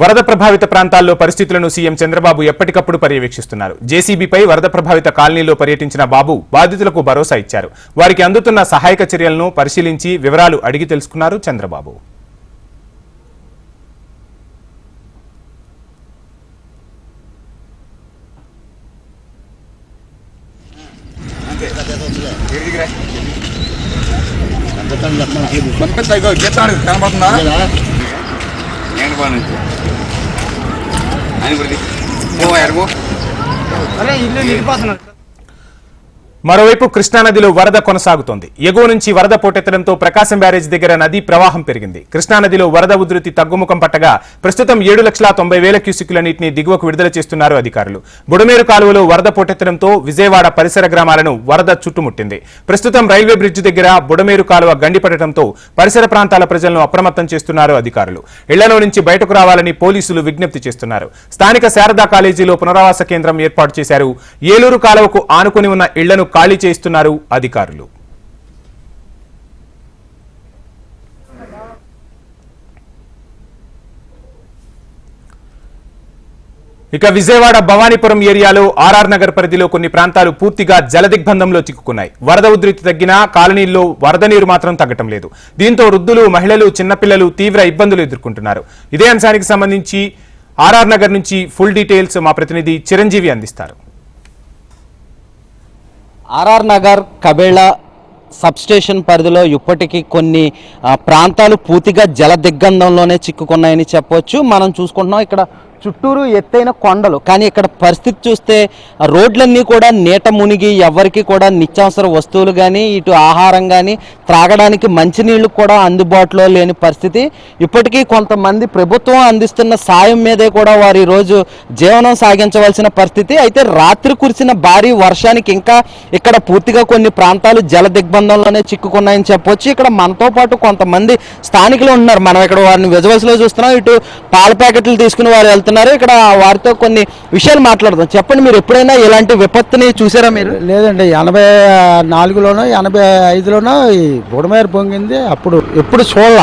వరద ప్రభావిత ప్రాంతాల్లో పరిస్థితులను సీఎం చంద్రబాబు ఎప్పటికప్పుడు పర్యవేక్షిస్తున్నారు. జేసీబీపై వరద ప్రభావిత కాలనీలో పర్యటించిన బాబు బాధితులకు భరోసా ఇచ్చారు. వారికి అందుతున్న సహాయక చర్యలను పరిశీలించి వివరాలు అడిగి తెలుసుకున్నారు చంద్రబాబు. కనబడుతుందా? నేను బాగా నుంచి ఆయన ఇప్పుడు పో మరోవైపు కృష్ణానదిలో వరద కొనసాగుతోంది. ఎగువ నుంచి వరద పోటెత్తడంతో ప్రకాశం బ్యారేజ్ దగ్గర నది ప్రవాహం పెరిగింది. కృష్ణానదిలో వరద ఉధృతి తగ్గుముఖం పట్టగా ప్రస్తుతం ఏడు లక్షల తొంభై వేల క్యూసిక్ల నీటిని దిగువకు విడుదల చేస్తున్నారు అధికారులు. బుడమేరు కాలువలో వరద పోటెత్తడంతో విజయవాడ పరిసర గ్రామాలను వరద చుట్టుముట్టింది. ప్రస్తుతం రైల్వే బ్రిడ్జ్ దగ్గర బుడమేరు కాలువ గండిపడటంతో పరిసర ప్రాంతాల ప్రజలను అప్రమత్తం చేస్తున్నారు అధికారులు. ఇళ్ళలో నుంచి బయటకు రావాలని పోలీసులు విజ్ఞప్తి చేస్తున్నారు. స్థానిక శారదా కాలేజీలో పునరావాస కేంద్రం ఏర్పాటు చేశారు. ఏలూరు కాలువకు ఆనుకుని ఉన్న ఇళ్ళను ఖాళీ చేయిస్తున్నారు అధికారులు. ఇక విజయవాడ భవానీపురం ఏరియాలో ఆర్ఆర్ నగర్ పరిధిలో కొన్ని ప్రాంతాలు పూర్తిగా జలదిగ్బంధంలో చిక్కుకున్నాయి. వరద ఉధృతి తగ్గినా కాలనీల్లో వరద నీరు మాత్రం తగ్గటం లేదు. దీంతో వృద్ధులు మహిళలు చిన్నపిల్లలు తీవ్ర ఇబ్బందులు ఎదుర్కొంటున్నారు. ఇదే అంశానికి సంబంధించి ఆర్ఆర్ నగర్ నుంచి ఫుల్ డీటెయిల్స్ మా ప్రతినిధి చిరంజీవి అందిస్తారు. ఆర్ఆర్ నగర్ కబేళ సబ్స్టేషన్ పరిధిలో ఇప్పటికీ కొన్ని ప్రాంతాలు పూర్తిగా జల దిగ్బంధంలోనే చిక్కుకున్నాయని చెప్పవచ్చు మనం చూసుకుంటున్నాం ఇక్కడ చుట్టూరు ఎత్తైన కొండలు. కానీ ఇక్కడ పరిస్థితి చూస్తే రోడ్లన్నీ కూడా నీట మునిగి ఎవరికి కూడా నిత్యావసర వస్తువులు కానీ ఇటు ఆహారం కానీ త్రాగడానికి మంచినీళ్ళు కూడా అందుబాటులో లేని పరిస్థితి. ఇప్పటికీ కొంతమంది ప్రభుత్వం అందిస్తున్న సాయం మీదే కూడా వారు ఈరోజు జీవనం సాగించవలసిన పరిస్థితి. అయితే రాత్రి కురిసిన భారీ వర్షానికి ఇంకా ఇక్కడ పూర్తిగా కొన్ని ప్రాంతాలు జల దిగ్బంధంలోనే చిక్కుకున్నాయని చెప్పొచ్చు. ఇక్కడ మనతో పాటు కొంతమంది స్థానికులు ఉన్నారు మనం ఇక్కడ వారిని విజువల్స్లో చూస్తున్నాం. ఇటు పాల ప్యాకెట్లు తీసుకుని వారు వెళ్తున్నారు. ఇక్కడ వారితో కొన్ని విషయాలు మాట్లాడదాం. చెప్పండి మీరు ఎప్పుడైనా ఇలాంటి విపత్తుని చూసారా మీరు? లేదండి. ఎనభై నాలుగులోనో ఎనభై ఐదులోనో ఈ బుడమేరు పొంగింది అప్పుడు ఎప్పుడు చూడాల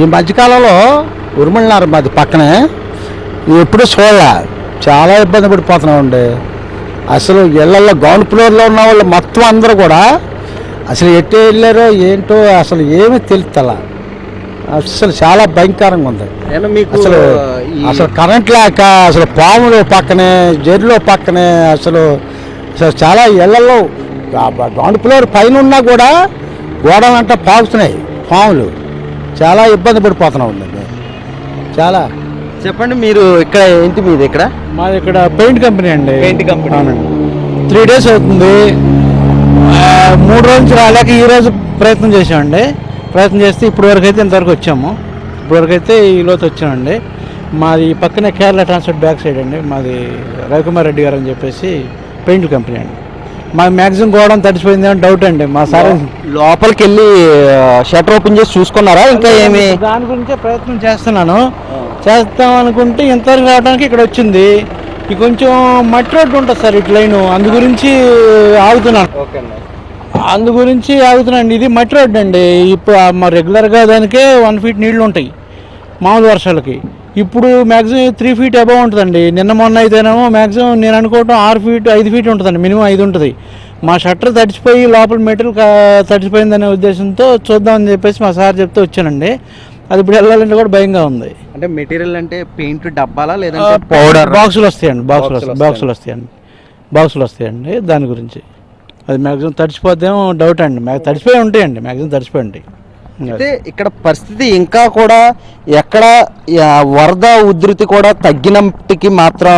ఈ మధ్యకాలంలో ఉరుమలనారు మాది పక్కనే ఎప్పుడు చూడాల చాలా ఇబ్బంది పడిపోతున్నామండి. అసలు ఇళ్ళలో గ్రౌండ్ ఫ్లోర్లో ఉన్న వాళ్ళు మొత్తం అందరూ కూడా అసలు ఎట్టు వెళ్ళారో ఏంటో అసలు ఏమీ తెలుస్తలా అసలు చాలా భయంకరంగా ఉంది. అసలు అసలు కరెంట్ లేక అసలు పాములు పక్కనే జెర్లో పక్కనే అసలు అసలు చాలా ఇళ్ళలో గ్రౌండ్ ఫ్లోర్ పైన ఉన్నా కూడా గోడలంతా పాకుతున్నాయి పాములు. చాలా ఇబ్బంది పడిపోతున్నాం ఉందండి చాలా. చెప్పండి మీరు ఇక్కడ ఏంటి మీది ఇక్కడ? మాది ఇక్కడ పెయింట్ కంపెనీ అండి. Paint company. అవునండి. త్రీ డేస్ అవుతుంది. మూడు రోజులు నుంచి రాలేక ఈ రోజు ప్రయత్నం చేసామండి ప్రయత్నం చేస్తే ఇప్పటి వరకు అయితే ఇంతవరకు వచ్చాము. ఇప్పటి వరకు అయితే ఈ లోతు వచ్చామండి. మాది పక్కనే కేరళ ట్రాన్స్పోర్ట్ బ్యాక్ సైడ్ అండి. మాది రవికుమార్ రెడ్డి గారు అని చెప్పేసి పెయింట్ కంపెనీ అండి. మా మ్యాక్సిమం గోడం తడిచిపోయింది అని డౌట్ అండి. మా సార్ లోపలికి వెళ్ళి షటర్ ఓపెన్ చేసి చూసుకున్నారా? ఇంకా ఏమి? దాని గురించే ప్రయత్నం చేస్తున్నాను. చేస్తాం అనుకుంటే ఇంతవరకు రావడానికి ఇక్కడ వచ్చింది. ఇది కొంచెం మట్టి రోడ్డు ఉంటుంది సార్ ఇటు లైన్. అందు గురించి ఆగుతున్నాను. అందు గురించి ఆగుతున్నాను. ఇది మట్టి రోడ్డు అండి. ఇప్పుడు మా రెగ్యులర్గా దానికే వన్ ఫీట్ నీళ్ళు ఉంటాయి. మామూలు వర్షాలకి. ఇప్పుడు మ్యాక్సిమం త్రీ ఫీట్ అబవ్ ఉంటుందండి. నిన్న మొన్న అయితేనేమో మ్యాక్సిమం నేను అనుకోవటం ఆరు ఫీట్ ఐదు ఫీట్ ఉంటుందండి. మినిమం ఐదు ఉంటుంది. మా షట్టర్ తడిచిపోయి లోపల మెటీరియల్ తడిచిపోయిందనే ఉద్దేశంతో చూద్దామని చెప్పేసి మా సార్ చెప్తే వచ్చానండి. అది ఇప్పుడు వెళ్ళాలంటే కూడా భయంగా ఉంది. అంటే మెటీరియల్ అంటే పెయింట్ డబ్బాలా లేదంటే పౌడర్ బాక్సులు వస్తాయండి బాక్సులు బాక్సులు వస్తాయి బాక్సులు వస్తాయండి. బాక్సులు వస్తాయండి దాని గురించి. అది మ్యాక్సిమం తడిచిపోద్దేమో డౌట్ అండి. తడిచిపోయి ఉంటాయండి మ్యాక్సిమం తడిచిపోయి ఉంటాయి. అయితే ఇక్కడ పరిస్థితి ఇంకా కూడా ఎక్కడ వరద ఉధృతి కూడా తగ్గినప్పటికీ మాత్రం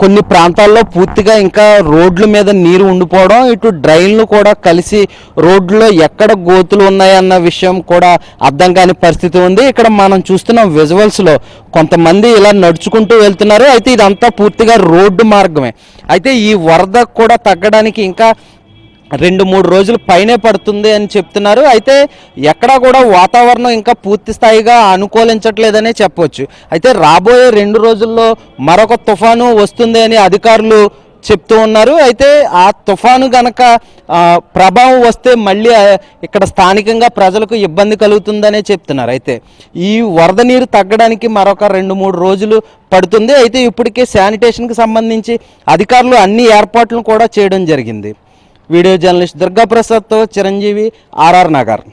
కొన్ని ప్రాంతాల్లో పూర్తిగా ఇంకా రోడ్ల మీద నీరు ఉండిపోవడం ఇటు డ్రైన్లు కూడా కలిసి రోడ్లో ఎక్కడ గోతులు ఉన్నాయన్న విషయం కూడా అర్థం కాని పరిస్థితి ఉంది. ఇక్కడ మనం చూస్తున్న విజువల్స్లో కొంతమంది ఇలా నడుచుకుంటూ వెళ్తున్నారు. అయితే ఇదంతా పూర్తిగా రోడ్డు మార్గమే. అయితే ఈ వరద కూడా తగ్గడానికి ఇంకా రెండు మూడు రోజులు పైనే పడుతుంది అని చెప్తున్నారు. అయితే ఎక్కడా కూడా వాతావరణం ఇంకా పూర్తి స్థాయిగా అనుకూలించట్లేదనే చెప్పవచ్చు అయితే రాబోయే రెండు రోజుల్లో మరొక తుఫాను వస్తుంది అని అధికారులు చెప్తూ ఉన్నారు. అయితే ఆ తుఫాను గనక ప్రభావం వస్తే మళ్ళీ ఇక్కడ స్థానికంగా ప్రజలకు ఇబ్బంది కలుగుతుందనే చెప్తున్నారు. అయితే ఈ వరద నీరు తగ్గడానికి మరొక రెండు మూడు రోజులు పడుతుంది. అయితే ఇప్పటికే శానిటేషన్కి సంబంధించి అధికారులు అన్ని ఏర్పాట్లను కూడా చేయడం జరిగింది. వీడియో జర్నలిస్ట్ దుర్గాప్రసాద్తో చిరంజీవి ఆర్ఆర్ నగర్.